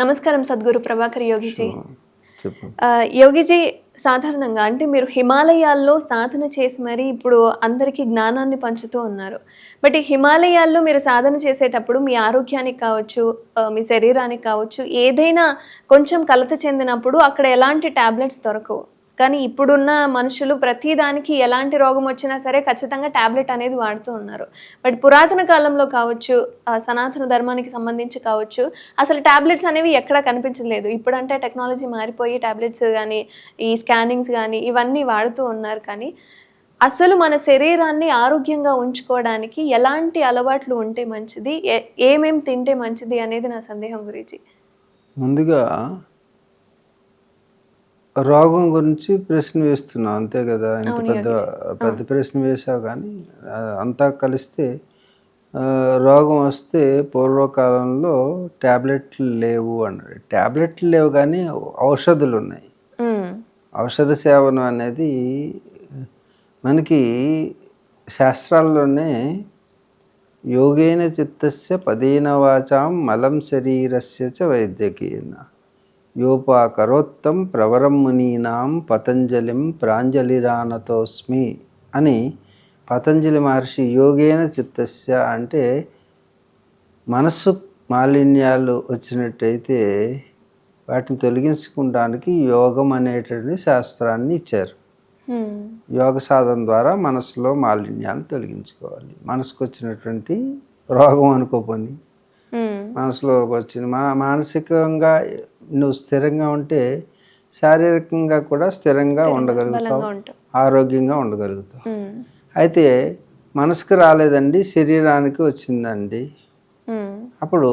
నమస్కారం సద్గురు ప్రభాకర్ యోగిజీ. యోగిజీ సాధారణంగా అంటే మీరు హిమాలయాల్లో సాధన చేసి మరి ఇప్పుడు అందరికీ జ్ఞానాన్ని పంచుతూ ఉన్నారు. బట్ ఈ హిమాలయాల్లో మీరు సాధన చేసేటప్పుడు మీ ఆరోగ్యానికి కావచ్చు మీ శరీరానికి కావచ్చు ఏదైనా కొంచెం కలత చెందినప్పుడు అక్కడ ఎలాంటి టాబ్లెట్స్ దొరకవు. కానీ ఇప్పుడున్న మనుషులు ప్రతి దానికి ఎలాంటి రోగం వచ్చినా సరే ఖచ్చితంగా టాబ్లెట్ అనేది వాడుతూ ఉన్నారు. బట్ పురాతన కాలంలో కావచ్చు సనాతన ధర్మానికి సంబంధించి కావచ్చు అసలు టాబ్లెట్స్ అనేవి ఎక్కడా కనిపించలేదు. ఇప్పుడంటే టెక్నాలజీ మారిపోయి టాబ్లెట్స్ కానీ ఈ స్కానింగ్స్ కానీ ఇవన్నీ వాడుతూ ఉన్నారు. కానీ అసలు మన శరీరాన్ని ఆరోగ్యంగా ఉంచుకోవడానికి ఎలాంటి అలవాట్లు ఉంటే మంచిది ఏ- తింటే మంచిది అనేది నా సందేహం గురించి ముందుగా రోగం గురించి ప్రశ్న వేస్తున్నావు అంతే కదా? ఇంత పెద్ద పెద్ద ప్రశ్న వేసావు కానీ అంతా కలిస్తే రోగం వస్తే పూర్వకాలంలో ట్యాబ్లెట్లు లేవు అన్నాడు. ట్యాబ్లెట్లు లేవు కానీ ఔషధులు ఉన్నాయి. ఔషధ సేవనం అనేది మనకి శాస్త్రాల్లోనే యోగేన చిత్తస్య పదేన వాచాం మలం శరీరస్య చ వైద్యకేన యోపాకరోత్తం ప్రవరం మునీనాం పతంజలిం ప్రాంజలిరానతోస్మి అని పతంజలి మహర్షి యోగేన చిత్తస్య అంటే మనస్సు మాలిన్యాలు వచ్చినట్టయితే వాటిని తొలగించుకోవడానికి యోగం అనేటువంటి శాస్త్రాన్ని ఇచ్చారు. యోగ సాధన ద్వారా మనసులో మాలిన్యాన్ని తొలగించుకోవాలి మనసుకు వచ్చినటువంటి రోగం అనుకోపోని. మనసులో వచ్చింది మా మానసికంగా నువ్వు స్థిరంగా ఉంటే శారీరకంగా కూడా స్థిరంగా ఉండగలుగుతావు ఆరోగ్యంగా ఉండగలుగుతావు. అయితే మనసుకు రాలేదండి శరీరానికి వచ్చిందండి. అప్పుడు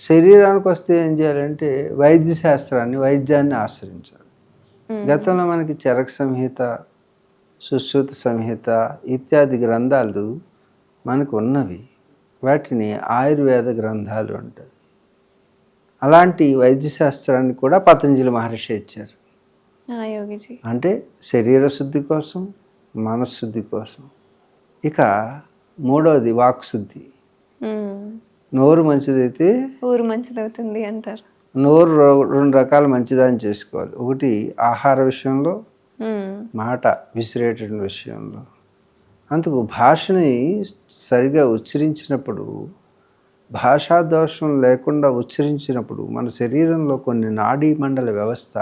శరీరానికి వస్తే ఏం చేయాలంటే వైద్య శాస్త్రాన్ని వైద్యాన్ని ఆశ్రయించాలి. గతంలో మనకి చరక సంహిత సుశ్రుత సంహిత ఇత్యాది గ్రంథాలు మనకు ఉన్నవి వాటిని ఆయుర్వేద గ్రంథాలు అంటారు అలాంటి వైద్య శాస్త్రాన్ని కూడా పతంజలి మహర్షి ఇచ్చారు. అంటే శరీర శుద్ధి కోసం మనశ్శుద్ధి కోసం. ఇక మూడవది వాక్శుద్ధి మ్మ్. నోరు మంచిదైతే ఊరు మంచిదవుతుంది అంటారు. నోరు రెండు రకాల మంచిదాన్ని చేసుకోవాలి. ఒకటి ఆహార విషయంలో. మాట విసిరేటువంటి విషయంలో. అందుకు భాషని సరిగా ఉచ్చరించినప్పుడు భాషా దోషం లేకుండా ఉచ్చరించినప్పుడు మన శరీరంలో కొన్ని నాడీ మండల వ్యవస్థ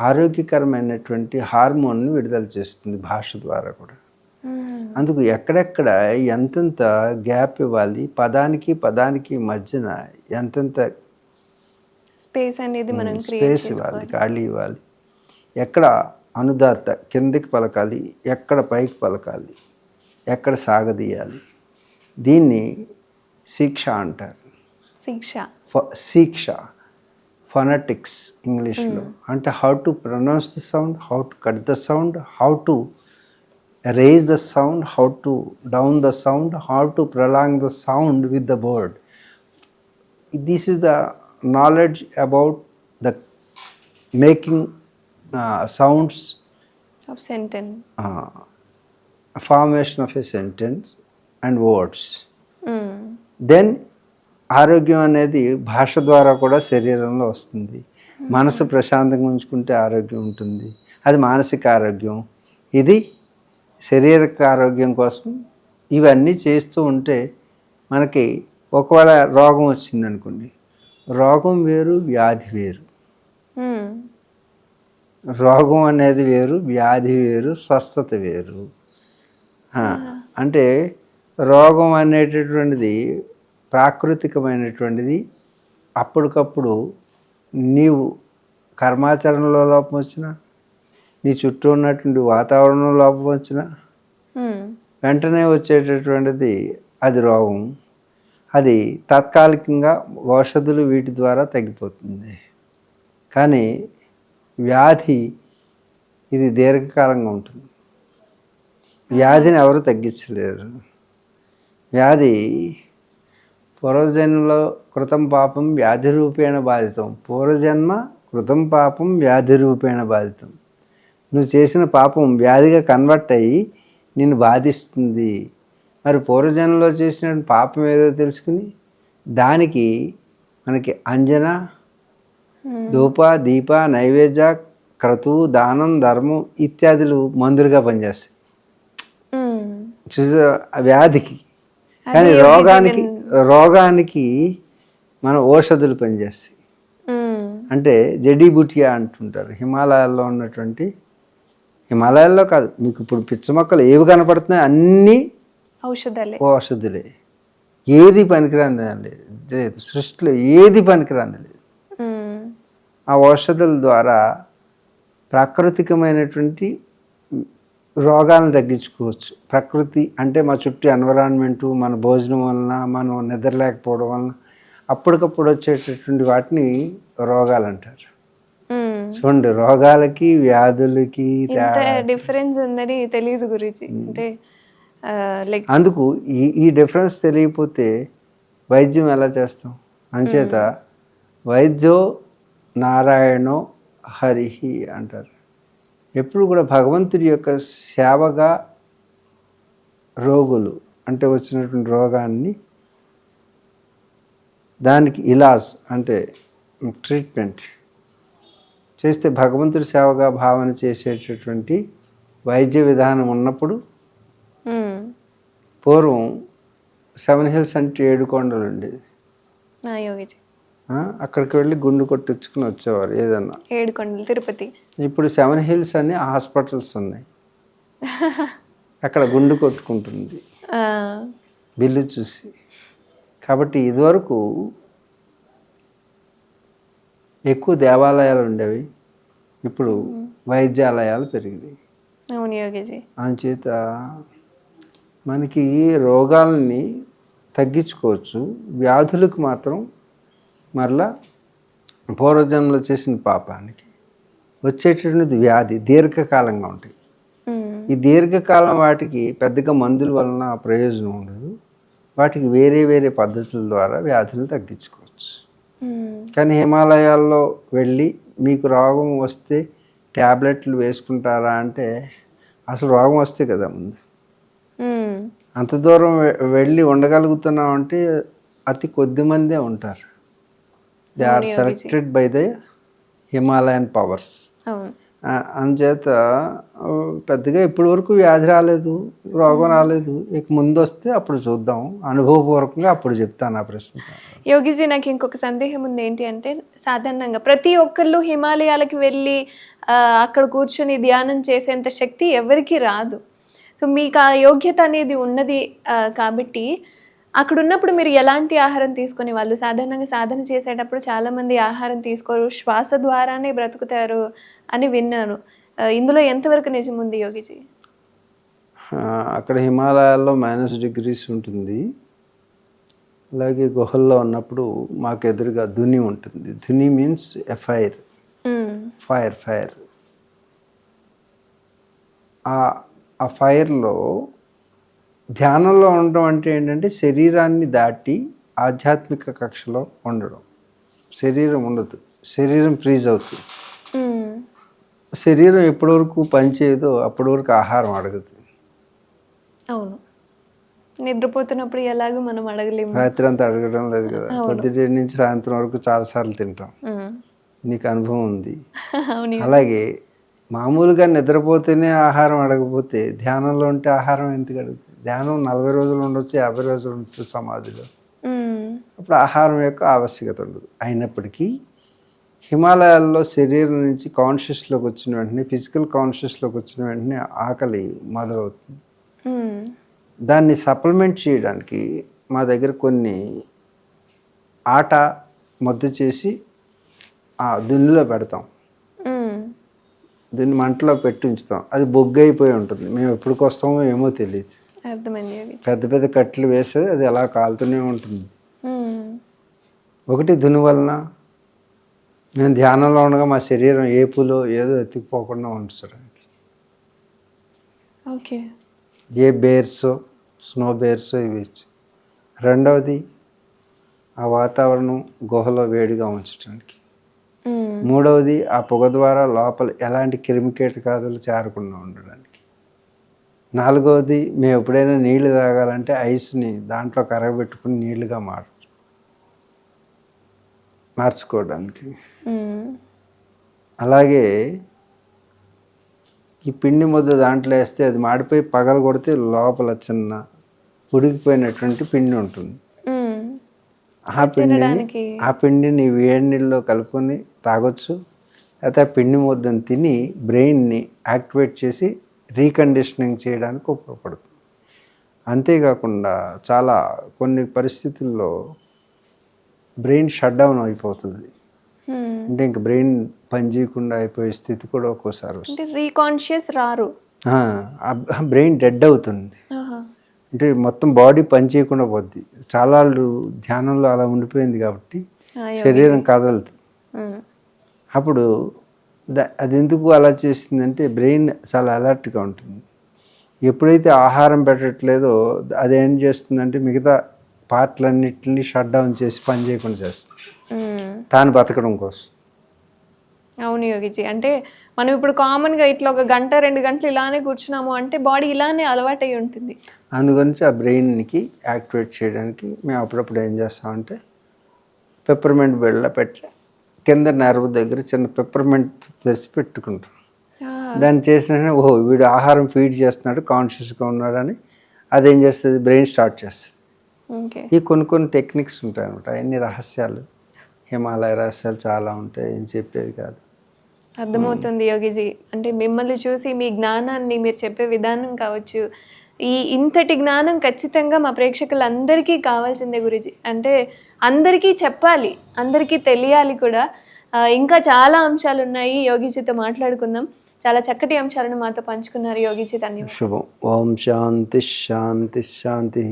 ఆరోగ్యకరమైనటువంటి హార్మోన్ని విడుదల చేస్తుంది భాష ద్వారా కూడా. అందుకు ఎక్కడెక్కడ ఎంతెంత గ్యాప్ ఇవ్వాలి పదానికి పదానికి మధ్యన ఎంతెంత స్పేస్ అనేది మనం స్పేస్ ఇవ్వాలి ఖాళీ ఇవ్వాలి. ఎక్కడ అనుదాత కిందికి పలకాలి ఎక్కడ పైకి పలకాలి ఎక్కడ సాగదీయాలి. దీన్ని శిక్ష అంటారు. శిక్ష. శిక్ష ఫొనటిక్స్ ఇంగ్లీష్లో. అంటే how to pronounce the sound how to cut the sound how to raise the sound how to down the sound how to prolong the sound with the bird this is the knowledge about the making uh, sounds. Of sentence uh, formation of a sentence and words. Then ఆరోగ్యం అనేది భాష ద్వారా కూడా శరీరంలో వస్తుంది. మనసు ప్రశాంతంగా ఉంచుకుంటే ఆరోగ్యం ఉంటుంది. అది మానసిక ఆరోగ్యం. ఇది శారీరక ఆరోగ్యం కోసం ఇవన్నీ చేస్తూ ఉంటే మనకి ఒకవేళ రోగం వచ్చింది అనుకోండి రోగం వేరు వ్యాధి వేరు. రోగం అనేది వేరు వ్యాధి వేరు స్వస్థత వేరు. అంటే రోగం అనేటటువంటిది ప్రాకృతికమైనటువంటిది అప్పటికప్పుడు నీవు కర్మాచరణలో లోపం వచ్చినా నీ చుట్టూ ఉన్నటువంటి వాతావరణంలో లోపం వచ్చినా వెంటనే వచ్చేటటువంటిది అది రోగం. అది తాత్కాలికంగా ఔషధులు వీటి ద్వారా తగ్గిపోతుంది. కానీ వ్యాధి ఇది దీర్ఘకాలంగా ఉంటుంది. వ్యాధిని ఎవరు తగ్గించలేరు. వ్యాధి పూర్వజన్మలో కృతం పాపం వ్యాధి రూపేణ బాధితం. పూర్వజన్మ కృతం పాపం వ్యాధి రూపేణ బాధితం. నువ్వు చేసిన పాపం వ్యాధిగా కన్వర్ట్ అయ్యి నిన్ను బాధిస్తుంది. మరి పూర్వజన్మలో చేసిన పాపం ఏదో తెలుసుకుని దానికి మనకి అంజన ధూప దీప నైవేద్య క్రతు దానం ధర్మం ఇత్యాదులు మందులుగా పనిచేస్తాయి. చూసా వ్యాధికి. కానీ రోగానికి రోగానికి మన ఔషధులు పనిచేస్తాయి. అంటే జడీబుటియా అంటుంటారు. హిమాలయాల్లో ఉన్నటువంటి హిమాలయాల్లో కాదు మీకు ఇప్పుడు పిచ్చ మొక్కలు ఏవి కనపడుతున్నాయి అన్నీ ఔషధాలే. ఔషధులే. ఏది పనికిరాంది లేదు సృష్టిలో ఏది పనికిరాంది లేదు. ఆ ఔషధాల ద్వారా ప్రాకృతికమైనటువంటి రోగాలను తగ్గించుకోవచ్చు. ప్రకృతి అంటే మా చుట్టూ ఎన్విరాన్మెంటు మన భోజనం వలన మనం నిద్రలేకపోవడం వలన అప్పటికప్పుడు వచ్చేటటువంటి వాటిని రోగాలు అంటారు. చూడండి రోగాలకి వ్యాధులకి డిఫరెన్స్ ఉందని తెలియదు గురించి అంటే లైక్ అందుకు ఈ ఈ డిఫరెన్స్ తెలియకపోతే వైద్యం ఎలా చేస్తాం? అంచేత వైద్యో నారాయణో హరిహి అంటారు. ఎప్పుడు కూడా భగవంతుడి యొక్క సేవగా రోగులు అంటే వచ్చినటువంటి రోగాన్ని దానికి ఇలాజ్ అంటే ట్రీట్మెంట్ చేస్తే భగవంతుడి సేవగా భావన చేసేటటువంటి వైద్య విధానం ఉన్నప్పుడు పూర్వం సెవెన్ హిల్స్ అంటే ఏడు కొండలు ఉండేది. అక్కడికి వెళ్ళి గుండు కొట్టించుకుని వచ్చేవారు ఏదన్నా. ఏడుకొండలు తిరుపతి. ఇప్పుడు సెవెన్ హిల్స్ అని హాస్పిటల్స్ ఉన్నాయి. అక్కడ గుండు కొట్టుకుంటుంది. బిల్లు చూసి. కాబట్టి ఇదివరకు ఎక్కువ దేవాలయాలు ఉండేవి. ఇప్పుడు వైద్యాలయాలు పెరిగినాయి. అంచేత మనకి రోగాలని తగ్గించుకోవచ్చు. వ్యాధులకు మాత్రం మరలా పూర్వజన్మలో చేసిన పాపానికి వచ్చేటటువంటిది వ్యాధి దీర్ఘకాలంగా ఉంటాయి. ఈ దీర్ఘకాలం వాటికి పెద్దగా మందుల వలన ప్రయోజనం ఉండదు వాటికి వేరే వేరే పద్ధతుల ద్వారా వ్యాధులను తగ్గించుకోవచ్చు. కానీ హిమాలయాల్లో వెళ్ళి మీకు రోగం వస్తే ట్యాబ్లెట్లు వేసుకుంటారా అంటే అసలు రోగం వస్తే కదా ముందు. అంత దూరం వెళ్ళి ఉండగలుగుతున్నాం అంటే అతి కొద్ది మందే ఉంటారు they are selected by the Himalayan powers ఆ, పెద్దగా ఇప్పటి వరకు వ్యాధి రాలేదు రోగం రాలేదు. ఇక ముందు వస్తే అప్పుడు చూద్దాం. అనుభవపూర్వకంగా అప్పుడు చెప్తాను ఆ ప్రశ్న యోగిజీ నాకు ఇంకొక సందేహం ఉంది ఏంటి అంటే సాధారణంగా ప్రతి ఒక్కళ్ళు హిమాలయాలకు వెళ్ళి అక్కడ కూర్చొని ధ్యానం చేసేంత శక్తి ఎవరికి రాదు. సో మీకు ఆ యోగ్యత అనేది ఉన్నది కాబట్టి అక్కడ ఉన్నప్పుడు మీరు ఎలాంటి ఆహారం తీసుకునే వాళ్ళు సాధారణంగా సాధన చేసేటప్పుడు చాలామంది ఆహారం తీసుకోరు శ్వాస ద్వారానే బ్రతుకుతారు అని విన్నాను. ఇందులో ఎంతవరకు నిజం ఉంది యోగిజీ? అక్కడ హిమాలయాల్లో మైనస్ డిగ్రీస్ ఉంటుంది. అలాగే గుహల్లో ఉన్నప్పుడు మాకు ఎదురుగా ధుని ఉంటుంది. Dhuni means a fire. Fire ఆ ఫైర్లో ధ్యానంలో ఉండడం అంటే ఏంటంటే శరీరాన్ని దాటి ఆధ్యాత్మిక కక్షలో ఉండడం. శరీరం ఉండదు. శరీరం ఫ్రీజ్ అవుతుంది. శరీరం ఎప్పటి వరకు పనిచేయదో అప్పటి వరకు ఆహారం అడగదు. అవును. నిద్రపోతున్నప్పుడు ఎలాగో మనం అడగలేము. రాత్రి అంతా అడగడం లేదు కదా. పొద్దుటే నుంచి సాయంత్రం వరకు చాలాసార్లు తింటాం. నీకు అనుభవం ఉంది. అలాగే మామూలుగా నిద్రపోతేనే ఆహారం అడగపోతే ధ్యానంలో ఉంటే ఆహారం ఎందుకు అడుగుతుంది ధ్యానం నలభై రోజులు ఉండొచ్చు యాభై రోజులు ఉండొచ్చు సమాధిలో. అప్పుడు ఆహారం యొక్క ఆవశ్యకత ఉండదు. అయినప్పటికీ హిమాలయాల్లో శరీరం నుంచి కాన్షియస్లోకి వచ్చిన వెంటనే ఫిజికల్ కాన్షియస్లోకి వచ్చిన వెంటనే ఆకలి మొదలవుతుంది. దాన్ని సప్లిమెంట్ చేయడానికి మా దగ్గర కొన్ని ఆట ముద్ద చేసి ఆ దున్నులో పెడతాం. దీన్ని మంటలో పెట్టి ఉంచుతాం. అది బొగ్గు అయిపోయి ఉంటుంది. మేము ఎప్పటికి వస్తామో ఏమో తెలియదు. అర్థమైంది పెద్ద పెద్ద కట్టెలు వేస్తే అది అలా కాలుతూనే ఉంటుంది. ఒకటి దుని వలన మేము ధ్యానంలో ఉండగా మా శరీరం ఏపులో ఏదో ఎత్తుకుపోకుండా ఉంచడానికి ఓకే ఏ బేర్స్ స్నో బేర్స్ ఇవి. రెండవది ఆ వాతావరణం గుహలో వేడిగా ఉంచడానికి. మూడవది ఆ పొగ ద్వారా లోపల ఎలాంటి క్రిమికీటకాదులు చేరకుండా ఉండడానికి నాలుగవది మేము ఎప్పుడైనా నీళ్ళు తాగాలంటే ఐస్ని దాంట్లో కరగబెట్టుకుని నీళ్ళుగా మారు మార్చుకోవడానికి. అలాగే ఈ పిండి ముద్ద దాంట్లో వేస్తే అది మాడిపోయి పగల కొడితే లోపల చిన్న ఉడికిపోయినటువంటి పిండి ఉంటుంది. ఆ పిండిని ఆ పిండిని వేడి నీళ్ళలో కలుపుకొని తాగొచ్చు అయితే ఆ పిండి ముద్దను తిని బ్రెయిన్ని యాక్టివేట్ చేసి రీకండిషనింగ్ చేయడానికి ఉపయోగపడుతుంది. అంతేకాకుండా చాలా కొన్ని పరిస్థితుల్లో బ్రెయిన్ షట్ డౌన్ అయిపోతుంది. అంటే ఇంక బ్రెయిన్ పనిచేయకుండా అయిపోయే స్థితి కూడా ఒక్కోసారి వస్తుంది. రీకాన్షియస్ రారు. బ్రెయిన్ డెడ్ అవుతుంది. అంటే మొత్తం బాడీ పనిచేయకుండా పోద్ది. చాలా వాళ్ళు ధ్యానంలో అలా ఉండిపోయింది కాబట్టి శరీరం కదలదు. అప్పుడు అది ఎందుకు అలా చేస్తుందంటే బ్రెయిన్ చాలా అలర్ట్గా ఉంటుంది. ఎప్పుడైతే ఆహారం పెట్టట్లేదో అదేం చేస్తుందంటే మిగతా పార్ట్లన్నిటిని షట్ డౌన్ చేసి పని చేయకుండా చేస్తుంది. తాను బతకడం కోసం. అవును యోగిజీ. అంటే మనం ఇప్పుడు కామన్గా ఇట్లా ఒక గంట రెండు గంటలు ఇలానే కూర్చున్నాము అంటే బాడీ ఇలానే అలవాటై ఉంటుంది. అందుగురించి ఆ బ్రెయిన్కి యాక్టివేట్ చేయడానికి మేము అప్పుడప్పుడు ఏం చేస్తామంటే పెప్పర్మెంట్ బెళ్ళ పెట్టి కింద నర్వ్ దగ్గర చిన్న పెప్పర్మెంట్ తెచ్చి పెట్టుకుంటాం ఆ, దాన్ని చేసిన ఓహో వీడు ఆహారం ఫీడ్ చేస్తున్నాడు కాన్షియస్గా ఉన్నాడని అదేం చేస్తుంది? బ్రెయిన్ స్టార్ట్ చేస్తుంది. ఈ కొన్ని కొన్ని టెక్నిక్స్ ఉంటాయి అనమాట అన్ని రహస్యాలు. హిమాలయ రహస్యాలు చాలా ఉంటాయి ఏం చెప్పేది కాదు. అర్థమవుతుంది యోగిజీ. అంటే మిమ్మల్ని చూసి మీ జ్ఞానాన్ని మీరు చెప్పే విధానం కావచ్చు ఈ ఇంతటి జ్ఞానం ఖచ్చితంగా మా ప్రేక్షకులందరికీ కావాల్సిందే గురుజీ. అంటే అందరికీ చెప్పాలి అందరికీ తెలియాలి కూడా. ఇంకా చాలా అంశాలు ఉన్నాయి యోగిజీతో మాట్లాడుకుందాం. చాలా చక్కటి అంశాలను మాతో పంచుకున్నారు యోగిజీ. అన్ని శుభం. ఓం శాంతి శాంతి శాంతి.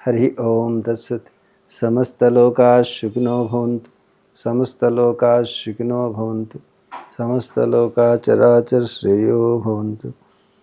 హరి ఓం దశత్ సమస్తలోకా సుఖినో భవంతు. సమస్తలోకా సుఖినో భవంతు. సమస్తలోకా చరాచర శ్రేయో భవంతు.